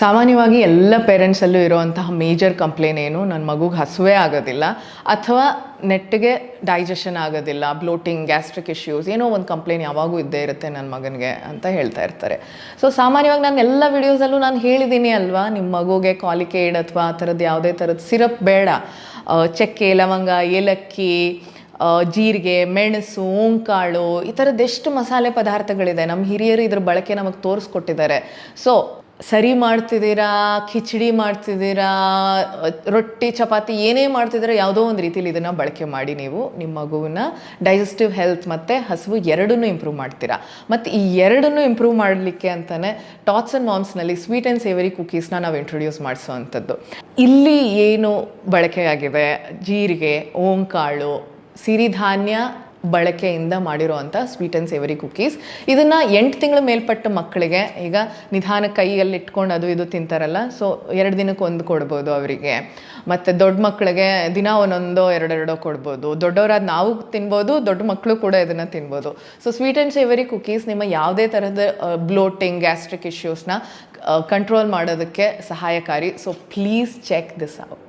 ಸಾಮಾನ್ಯವಾಗಿ ಎಲ್ಲ ಪೇರೆಂಟ್ಸಲ್ಲೂ ಇರುವಂತಹ ಮೇಜರ್ ಕಂಪ್ಲೇನ್ ಏನು ನನ್ನ ಮಗುಗೆ ಹಸುವೆ ಆಗೋದಿಲ್ಲ ಅಥವಾ ನೆಟ್ಟಿಗೆ ಡೈಜೆಷನ್ ಆಗೋದಿಲ್ಲ ಬ್ಲೋಟಿಂಗ್ ಗ್ಯಾಸ್ಟ್ರಿಕ್ ಇಶ್ಯೂಸ್ ಏನೋ ಒಂದು ಕಂಪ್ಲೇನ್ ಯಾವಾಗೂ ಇದ್ದೇ ಇರುತ್ತೆ ನನ್ನ ಮಗನಿಗೆ ಅಂತ ಹೇಳ್ತಾ ಇರ್ತಾರೆ. ಸೊ ಸಾಮಾನ್ಯವಾಗಿ ನಾನು ಎಲ್ಲ ವಿಡಿಯೋಸಲ್ಲೂ ನಾನು ಹೇಳಿದ್ದೀನಿ ಅಲ್ವಾ ನಿಮ್ಮ ಮಗುಗೆ ಕಾಲಿಕೇಡ್ ಅಥವಾ ಆ ಥರದ್ದು ಯಾವುದೇ ಥರದ್ದು ಸಿರಪ್ ಬೇಡ. ಚಕ್ಕೆ, ಲವಂಗ, ಏಲಕ್ಕಿ ಜೀರಿಗೆ, ಮೆಣಸು, ಓಂಕಾಳು ಈ ಥರದ್ದೆಷ್ಟು ಮಸಾಲೆ ಪದಾರ್ಥಗಳಿದೆ. ನಮ್ಮ ಹಿರಿಯರು ಇದ್ರ ಬಳಕೆ ನಮಗೆ ತೋರಿಸ್ಕೊಟ್ಟಿದ್ದಾರೆ. ಸೊ ಸರಿ ಮಾಡ್ತಿದ್ದೀರಾ, ಕಿಚಡಿ ಮಾಡ್ತಿದ್ದೀರಾ, ರೊಟ್ಟಿ, ಚಪಾತಿ, ಏನೇ ಮಾಡ್ತಿದ್ದೀರಾ, ಯಾವುದೋ ಒಂದು ರೀತಿಯಲ್ಲಿ ಇದನ್ನು ಬಳಕೆ ಮಾಡಿ ನೀವು ನಿಮ್ಮ ಮಗುವಿನ ಡೈಜೆಸ್ಟಿವ್ ಹೆಲ್ತ್ ಮತ್ತು ಹಸುವು ಎರಡನ್ನೂ ಇಂಪ್ರೂವ್ ಮಾಡ್ತೀರಾ. ಮತ್ತು ಈ ಎರಡನ್ನೂ ಇಂಪ್ರೂವ್ ಮಾಡಲಿಕ್ಕೆ ಅಂತಲೇ ಟಾಟ್ಸ್ ಆ್ಯಂಡ್ ಮಾಮ್ಸ್ನಲ್ಲಿ ಸ್ವೀಟ್ ಆ್ಯಂಡ್ ಸೇವರಿ ಕುಕೀಸ್ನ ನಾವು ಇಂಟ್ರೊಡ್ಯೂಸ್ ಮಾಡಿಸುವಂಥದ್ದು. ಇಲ್ಲಿ ಏನು ಬಳಕೆಯಾಗಿದೆ ಜೀರಿಗೆ, ಓಂಕಾಳು, ಸಿರಿಧಾನ್ಯ ಬಳಕೆಯಿಂದ ಮಾಡಿರುವಂಥ ಸ್ವೀಟ್ ಆ್ಯಂಡ್ ಸೇವರಿ ಕುಕೀಸ್ ಇದನ್ನು ಎಂಟು ತಿಂಗಳ ಮೇಲ್ಪಟ್ಟ ಮಕ್ಕಳಿಗೆ ಈಗ ನಿಧಾನ ಕೈಯಲ್ಲಿ ಇಟ್ಕೊಂಡು ಅದು ಇದು ತಿಂತಾರಲ್ಲ ಸೊ ಎರಡು ದಿನಕ್ಕೆ ಒಂದು ಕೊಡ್ಬೋದು ಅವರಿಗೆ. ಮತ್ತು ದೊಡ್ಡ ಮಕ್ಕಳಿಗೆ ದಿನ ಒಂದೊಂದೋ ಎರಡೆರಡೋ ಕೊಡ್ಬೋದು. ದೊಡ್ಡವರಾದ ನಾವು ತಿನ್ಬೋದು, ದೊಡ್ಡ ಮಕ್ಕಳು ಕೂಡ ಇದನ್ನು ತಿನ್ಬೋದು. So sweet and savoury cookies ನಿಮ್ಮ ಯಾವುದೇ ಥರದ ಬ್ಲೋಟಿಂಗ್ ಗ್ಯಾಸ್ಟ್ರಿಕ್ ಇಶ್ಯೂಸ್ನ ಕಂಟ್ರೋಲ್ ಮಾಡೋದಕ್ಕೆ ಸಹಾಯಕಾರಿ. So please check this out